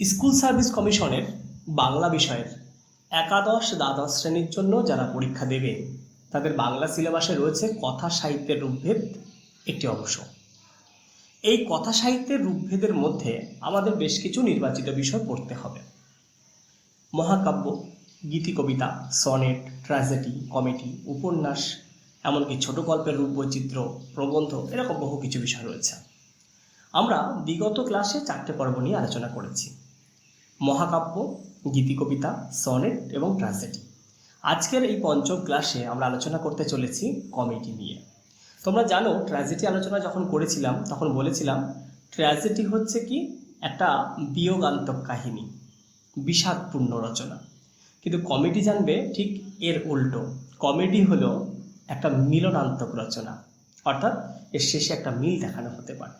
School service কমিশনের বাংলা বিষয়ের একাদশ, দ্বাদশ শ্রেণির জন্য যারা পরীক্ষা দেবে, তাদের বাংলা সিলেবাসে রয়েছে কথা সাহিত্যের রূপভেদ একটি অংশ। এই কথা সাহিত্যের রূপভেদের মধ্যে আমাদের বেশ কিছু নির্বাচিত বিষয় পড়তে হবে। মহাকাব্য গীতি কবিতা সনেট, ট্র্যাজেডি, কমেডি, উপন্যাস, এমনকি ছোট গল্পের রূপ বৈচিত্র্য প্রবন্ধ এরকম বহু কিছু বিষয় রয়েছে। আমরা বিগত ক্লাসে চারটে পর্ব নিয়ে আলোচনা করেছি। মহাকাব্য, গীতি কবিতা, সনেট এবং ট্র্যাজেডি আজকের এই পঞ্চম ক্লাসে আমরা আলোচনা করতে চলেছি কমেডি নিয়ে। তোমরা জানো ট্র্যাজেডি আলোচনা যখন করেছিলাম, তখন বলেছিলাম ট্র্যাজেডি হচ্ছে কি একটা বিয়োগান্তক কাহিনী, বিষাদপূর্ণ রচনা। কিন্তু কমেডি জানবে ঠিক এর উল্টো। কমেডি হলো একটা মিলনান্তক রচনা, অর্থাৎ এর শেষে একটা মিল দেখানো হতে পারে।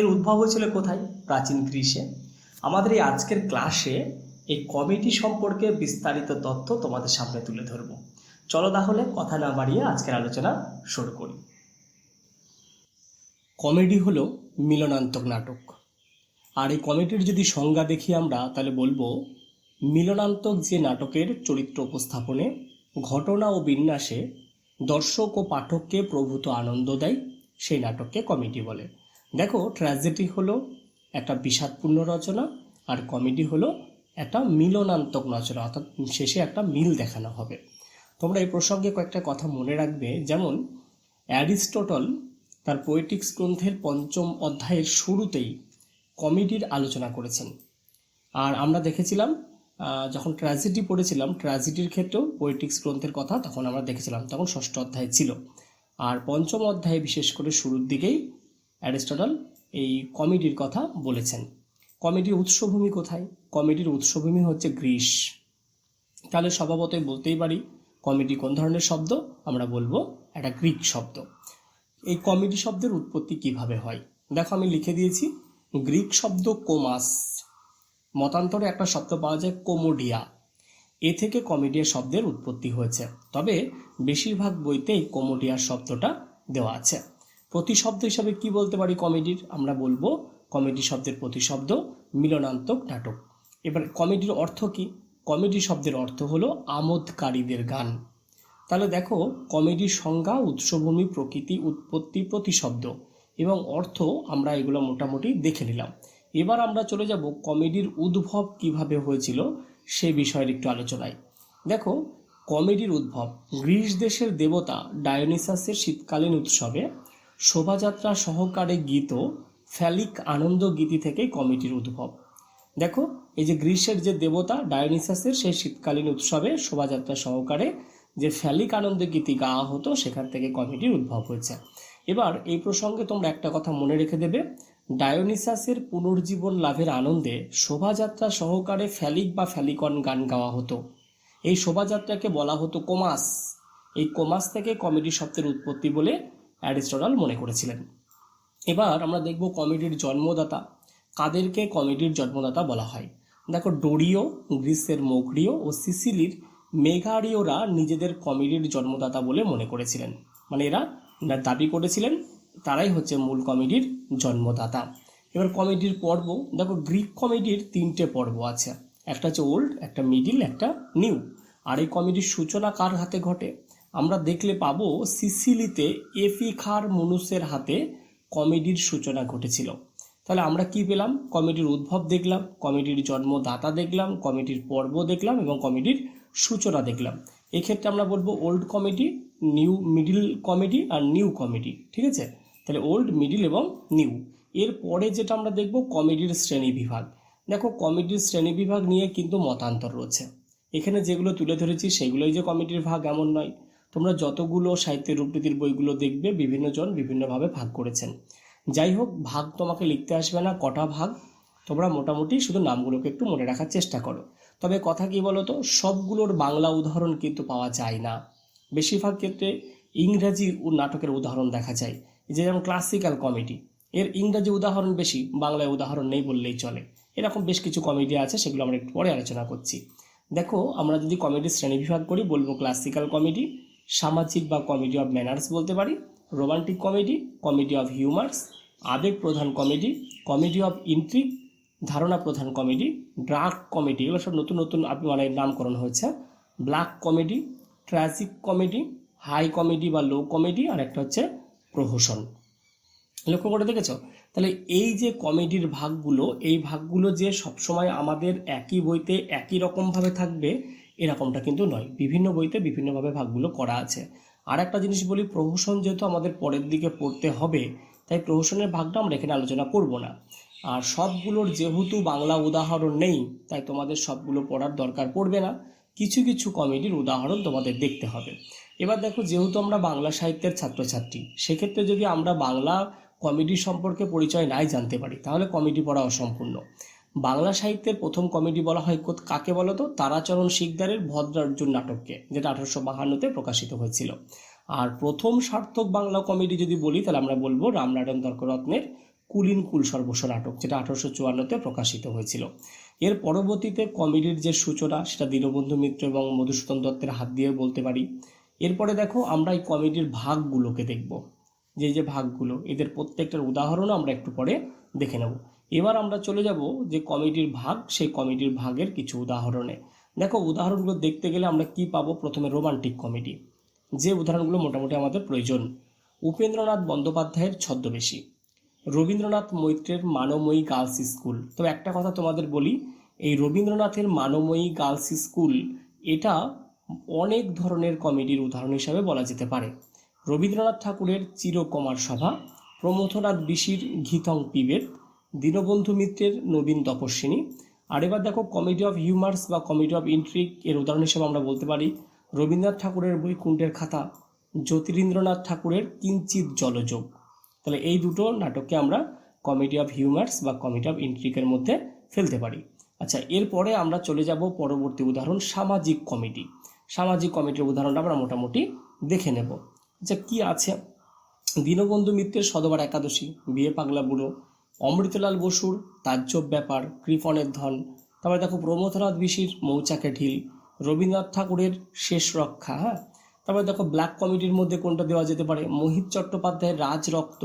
এর উদ্ভব হয়েছিল কোথায়? প্রাচীন গ্রীসে আমাদের এই আজকের ক্লাসে এই কমেডি সম্পর্কে বিস্তারিত তথ্য তোমাদের সামনে তুলে ধরব। চলো তাহলে কথা না বাড়িয়ে আজকের আলোচনা শুরু করি। কমেডি হলো মিলনান্তক নাটক। আর এই কমেডির যদি সংজ্ঞা দেখি আমরা, তাহলে বলব, মিলনান্তক যে নাটকের চরিত্র উপস্থাপনে ঘটনা ও বিন্যাসে দর্শক ও পাঠককে প্রভূত আনন্দ দেয়, সেই নাটককে কমেডি বলে। দেখো ট্র্যাজেডি হলো একটা বিষাদপূর্ণ রচনা আর কমেডি হলো একটা মিলনান্তক রচনা অর্থাৎ শেষে একটা মিল দেখানো হবে। তোমরা এই প্রসঙ্গে কয়েকটা কথা মনে রাখবে। যেমন, অ্যারিস্টটল তার পোয়েটিক্স গ্রন্থের পঞ্চম অধ্যায়ের শুরুতেই কমেডির আলোচনা করেছেন। আর আমরা দেখেছিলাম যখন ট্র্যাজেডি পড়েছিলাম ট্র্যাজেডির ক্ষেত্রেও পোয়েটিক্স গ্রন্থের কথা তখন আমরা দেখেছিলাম, তখন ষষ্ঠ অধ্যায় ছিল। আর পঞ্চম অধ্যায়ে বিশেষ করে শুরুর দিকেই অ্যারিস্টটল এই কমেডির কথা বলেছেন। কমেডির উৎসভূমি কোথায়? কমেডির উৎসভূমি হচ্ছে গ্রীস। তাহলে স্বভাবতই বলতেই পারি কমেডি কোন ধরনের শব্দ? আমরা বলব একটা গ্রিক শব্দ। এই কমেডি শব্দের উৎপত্তি কীভাবে হয়? দেখো আমি লিখে দিয়েছি, গ্রিক শব্দ কোমাস। মতান্তরে একটা শব্দ পাওয়া যায় কোমোডিয়া। এ থেকে কমেডিয়া শব্দের উৎপত্তি হয়েছে। তবে বেশিরভাগ বইতেই কোমোডিয়া শব্দটা দেওয়া আছে। প্রতিশব্দ হিসাবে কি বলতে পারি কমেডির আমরা বলব কমেডি শব্দের প্রতিশব্দ, মিলনান্তক নাটক। এবার কমেডির অর্থ কি? কমেডি শব্দের অর্থ হলো আমোদকারীদের গান। তাহলে দেখো কমেডির সংজ্ঞা, উৎসভূমি, প্রকৃতি, উৎপত্তি, প্রতিশব্দ এবং অর্থ আমরা এগুলো মোটামুটি দেখে নিলাম। এবার আমরা চলে যাব কমেডির উদ্ভব কীভাবে হয়েছিল সে বিষয়ের একটু আলোচনায়। দেখো, কমেডির উদ্ভব, গ্রিস দেশের দেবতা ডায়োনিসাসের শীতকালীন উৎসবে শোভাযাত্রা সহকারে গীত ফ্যালিক আনন্দ গীতি থেকেই কমিটির উদ্ভব। দেখো, এই যে গ্রীষ্মের যে দেবতা ডায়োনিসাসের সেই শীতকালীন উৎসবে শোভাযাত্রা সহকারে যে ফ্যালিক আনন্দ গীতি গাওয়া হতো, সেখান থেকে কমিটির উদ্ভব হয়েছে। এবার এই প্রসঙ্গে তোমরা একটা কথা মনে রেখে দেবে। ডায়োনিসাসের পুনর্জীবন লাভের আনন্দে শোভাযাত্রা সহকারে ফ্যালিক বা ফ্যালিকন গান গাওয়া হতো। এই শোভাযাত্রাকে বলা হতো কোমাস। এই কোমাস থেকে কমেডি শব্দের উৎপত্তি বলে অ্যারিস্টটল মনে করেছিলেন। এবার আমরা দেখব কমেডির জন্মদাতা। কাদেরকে কমেডির জন্মদাতা বলা হয়? দেখো, ডোরিও, গ্রিসের মোঘরিও ও সিসিলির মেঘারিওরা নিজেদের কমেডির জন্মদাতা বলে মনে করেছিলেন। মানে এরা দাবি করেছিলেন, তারাই হচ্ছে মূল কমেডির জন্মদাতা। এবার কমেডির পর্ব, দেখো, গ্রিক কমেডির তিনটে পর্ব আছে। একটা হচ্ছে ওল্ড, একটা মিডিল, একটা নিউ। আর এই কমেডির সূচনা কার হাতে ঘটে? আমরা দেখলে পাবো সিসিলিতে এফিখার মনুসের হাতে কমেডির সূচনা ঘটেছিল। তাহলে আমরা কি পেলাম? কমেডির উদ্ভব দেখলাম কমেডির জন্মদাতা দেখলাম কমেডির পর্ব দেখলাম এবং কমেডির সূচনা দেখলাম। এক্ষেত্রে আমরা বলব old comedy new middle comedy আর নিউ কমেডি ঠিক আছে? তাহলে ওল্ড মিডিল এবং নিউ এর পরে যেটা আমরা দেখব কমেডির শ্রেণি বিভাগ। দেখো কমেডির শ্রেণি বিভাগ নিয়ে কিন্তু মতান্তর রয়েছে। এখানে যেগুলো তুলে ধরেছি, সেগুলোই যে কমেডির ভাগ এমন নয়। তোমরা যতগুলো সাহিত্যের রূপনীতির বইগুলো দেখবে বিভিন্ন জন বিভিন্নভাবে ভাগ করেছেন। যাই হোক ভাগ তোমাকে লিখতে আসবে না, কটা ভাগ? তোমরা মোটামুটি শুধু নামগুলোকে একটু মনে রাখার চেষ্টা করো। তবে কথা কি বলো তো সবগুলোর বাংলা উদাহরণ কিন্তু পাওয়া যায় না। বেশিরভাগ ক্ষেত্রে ইংরাজি নাটকের উদাহরণ দেখা যায়, যে যেমন ক্লাসিক্যাল কমেডি। এর ইংরাজি উদাহরণ বেশি, বাংলায় উদাহরণ নেই বললেই চলে। এরকম বেশ কিছু কমেডি আছে, সেগুলো আমরা একটু পরে আলোচনা করছি। দেখো, আমরা যদি কমেডির শ্রেণীবিভাগ করি, বলব ক্লাসিক্যাল কমেডি সামাজিক বা কমেডি অফ ম্যানার্স বলতে পারি romantic comedy comedy of humours আবেগ প্রধান কমেডি কমেডি অফ ইন্ট্রিক ধারণা প্রধান কমেডি ড্রাগ কমেডি এগুলো সব নতুন নতুন আপ- মানে নামকরণ হয়েছে। Black comedy tragic comedy high comedy বা লো কমেডি আর একটা হচ্ছে প্রহসন। লক্ষ্য করে দেখেছ? তাহলে এই যে কমেডির ভাগগুলো, এই ভাগগুলো যে সবসময় আমাদের একই বইতে একই রকমভাবে থাকবে এরকমটা কিন্তু নয়। বিভিন্ন বইতে বিভিন্নভাবে ভাগগুলো করা আছে। আর একটা জিনিস বলি, প্রহসন যেহেতু আমাদের পরের দিকে পড়তে হবে, তাই প্রহসনের ভাগটা আমরা এখানে আলোচনা করব না। আর সবগুলোর যেহেতু বাংলা উদাহরণ নেই, তাই তোমাদের সবগুলো পড়ার দরকার পড়বে না। কিছু কিছু কমেডির উদাহরণ তোমাদের দেখতে হবে। এবার দেখো, যেহেতু আমরা বাংলা সাহিত্যের ছাত্রছাত্রী, সেক্ষেত্রে যদি আমরা বাংলা কমেডি সম্পর্কে পরিচয় নাই জানতে পারি, তাহলে কমেডি পড়া অসম্পূর্ণ। বাংলা সাহিত্যের প্রথম কমেডি বলা হয় কাকে বলো তো? তারাচরণ শিকদারের ভদ্রার্জুন নাটককে, যেটা আঠারোশো বাহান্নতে প্রকাশিত হয়েছিল। আর প্রথম সার্থক বাংলা কমেডি যদি বলি, তাহলে আমরা বলব রামনারায়ণ তর্করত্নের কুলিন কুল সর্বস্ব নাটক, যেটা আঠারোশো চুয়ান্নতে প্রকাশিত হয়েছিল। এর পরবর্তীতে কমেডির যে সূচনা, সেটা দীনবন্ধু মিত্র এবং মধুসূদন দত্তের হাত দিয়ে বলতে পারি। এরপরে দেখো, আমরা এই কমেডির ভাগগুলোকে দেখব। যে যে ভাগগুলো, এদের প্রত্যেকটার উদাহরণও আমরা একটু পরে দেখে নেব। এবার আমরা চলে যাব যে কমেডির ভাগ, সেই কমেডির ভাগের কিছু উদাহরণে। দেখো, উদাহরণগুলো দেখতে গেলে আমরা কি পাবো? প্রথমে রোমান্টিক কমেডি যে উদাহরণগুলো মোটামুটি আমাদের প্রয়োজন। উপেন্দ্রনাথ বন্দ্যোপাধ্যায়ের ছদ্মবেশী। রবীন্দ্রনাথ মৈত্রের মানময়ী গার্লস স্কুল। তবে একটা কথা তোমাদের বলি, এই রবীন্দ্রনাথের মানময়ী গার্লস স্কুল, এটা অনেক ধরনের কমেডির উদাহরণ হিসাবে বলা যেতে পারে। রবীন্দ্রনাথ ঠাকুরের চিরকুমার সভা, প্রমথনাথ ঋষির ঘিতং পিবেত দীনবন্ধু মিত্রের নবীন তপস্বিনী। আর এবার দেখো কমেডি অফ হিউমার্স বা কমেডি অফ ইন্ট্রিক এর উদাহরণ হিসেবে আমরা বলতে পারি। রবীন্দ্রনাথ ঠাকুরের বৈকুণ্ঠের খাতা, জ্যোতিরিন্দ্রনাথ ঠাকুরের কিঞ্চিত জলযোগ। তাহলে এই দুটো নাটককে আমরা কমেডি অফ হিউমার্স বা কমেডি অফ ইন্ট্রিকের মধ্যে ফেলতে পারি। আচ্ছা এরপরে আমরা চলে যাব পরবর্তী উদাহরণ, সামাজিক কমেডি। সামাজিক কমেডির উদাহরণটা আমরা মোটামুটি দেখে নেব। আচ্ছা কি আছে? দীনবন্ধু মিত্রের সদবার একাদশী, বিয়ে পাগলা বুড়ো অমৃতলাল বসুর তাজ্জব ব্যাপার, কৃপণের ধন, তারপরে দেখো প্রমথনাথ বিশির মৌচাকে ঢিল, রবীন্দ্রনাথ ঠাকুরের শেষ রক্ষা হ্যাঁ? তারপরে দেখো ব্ল্যাক কমেডির মধ্যে কোনটা দেওয়া যেতে পারে? মোহিত চট্টোপাধ্যায়ের রাজরক্ত,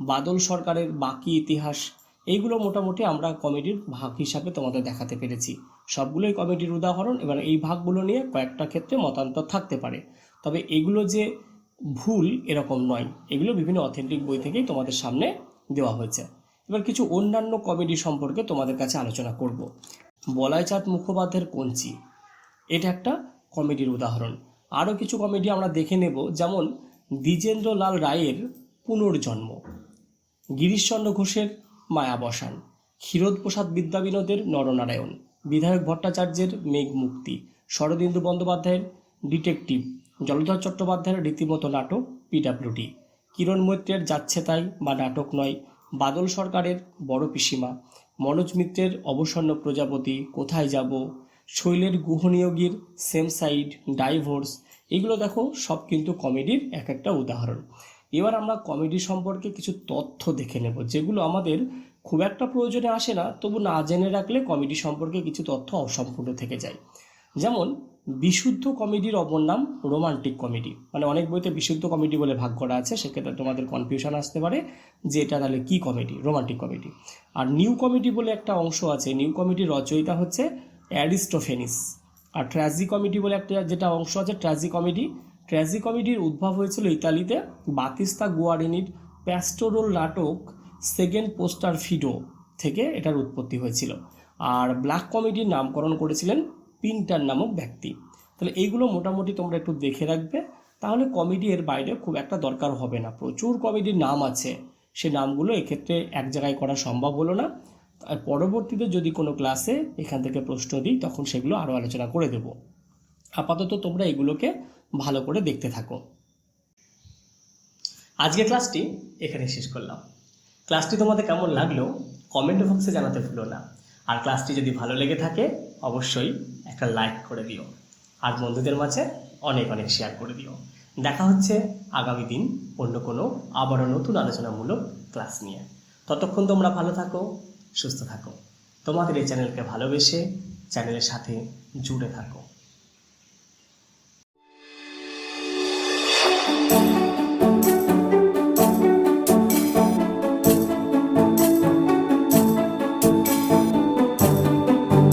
বাদল সরকারের বাকি ইতিহাস, এইগুলো মোটামুটি আমরা কমেডির ভাগ হিসাবে তোমাদের দেখাতে পেরেছি। সবগুলোই কমেডির উদাহরণ, এবার এই ভাগগুলো নিয়ে কয়েকটা ক্ষেত্রে মতান্তর থাকতে পারে। তবে এগুলো যে ভুল এরকম নয়, এগুলো বিভিন্ন অথেন্টিক বই থেকেই তোমাদের সামনে দেওয়া হয়েছে। এবার কিছু অন্যান্য কমেডি সম্পর্কে তোমাদের কাছে আলোচনা করব। বলাইচাঁদ মুখোপাধ্যায়ের কঞ্চি, এটা একটা কমেডির উদাহরণ। আরও কিছু কমেডি আমরা দেখে নেব, যেমন দ্বিজেন্দ্রলাল রায়ের পুনর্জন্ম, গিরিশচন্দ্র ঘোষের মায়াবসান, ক্ষীরোদপ্রসাদ বিদ্যাবিনোদের নরনারায়ণ, বিধায়ক ভট্টাচার্যের মেঘ মুক্তি শরদিন্দু বন্দ্যোপাধ্যায়ের ডিটেকটিভ, জলধর চট্টোপাধ্যায়ের রীতিমতো নাটক পিডাব্লিউডি, কিরণ মৈত্রের যাচ্ছে তাই বা নাটক নয় বাদল সরকারের বড় পিসিমা। মনোজ মিত্রের অবসন্ন প্রজাপতি, কোথায় যাব? শৈলের গুহনিয়োগীর সেম সাইড ডাইভোর্স এগুলো দেখো, সব কিন্তু কমেডির এক একটা উদাহরণ। এবার আমরা কমেডি সম্পর্কে কিছু তথ্য দেখে নেব, যেগুলো আমাদের খুব একটা প্রয়োজনে আসে না, তবু না জেনে রাখলে কমেডি সম্পর্কে কিছু তথ্য অসম্পূর্ণ থেকে যায়। যেমন বিশুদ্ধ কমেডির অপর নাম রোমান্টিক কমেডি। মানে অনেক বইতে বিশুদ্ধ কমেডি বলে ভাগ করা আছে, সেক্ষেত্রে তোমাদের কনফিউশন আসতে পারে যে এটা তাহলে কী কমেডি, রোমান্টিক কমেডি। আর নিউ কমেডি বলে একটা অংশ আছে নিউ কমেডির রচয়িতা হচ্ছে অ্যারিস্টোফেনিস। আর ট্র্যাজি কমেডি বলে একটা যেটা অংশ আছে ট্র্যাজি কমেডি ট্র্যাজি কমেডির উদ্ভব হয়েছিল ইতালিতে বাতিস্তা গুয়ারিনির প্যাস্টোরোল নাটক সেকেন্ড পোস্টার ফিডো থেকে এটার উৎপত্তি হয়েছিল। আর ব্ল্যাক কমেডির নামকরণ করেছিলেন পিন্টার নামক ব্যক্তি। তাহলে এইগুলো মোটামুটি তোমরা একটু দেখে রাখবে। তাহলে কমেডি এর বাইরে খুব একটা দরকার হবে না। প্রচুর কমেডির নাম আছে। সে নামগুলো এক্ষেত্রে এক জায়গায় করা সম্ভব হলো না। আর পরবর্তীতে যদি কোনো ক্লাসে এখান থেকে প্রশ্ন দিই, তখন সেগুলো আরও আলোচনা করে দেব। আপাতত তোমরা এগুলোকে ভালো করে দেখতে থাকো। আজকে ক্লাসটি এখানে শেষ করলাম। ক্লাসটি তোমাদের কেমন লাগল? কমেন্ট বক্সে জানাতে ভুলো না। আর ক্লাসটি যদি ভালো লেগে থাকে অবশ্যই একটা লাইক করে দিও। আর বন্ধুদের মাঝে অনেক অনেক শেয়ার করে দিও। দেখা হচ্ছে আগামী দিন অন্য কোনো আবারও নতুন আলোচনামূলক ক্লাস নিয়ে। ততক্ষণ তোমরা ভালো থাকো, সুস্থ থাকো। তোমাদের এই চ্যানেলকে ভালোবেসে চ্যানেলের সাথে জুড়ে থাকো।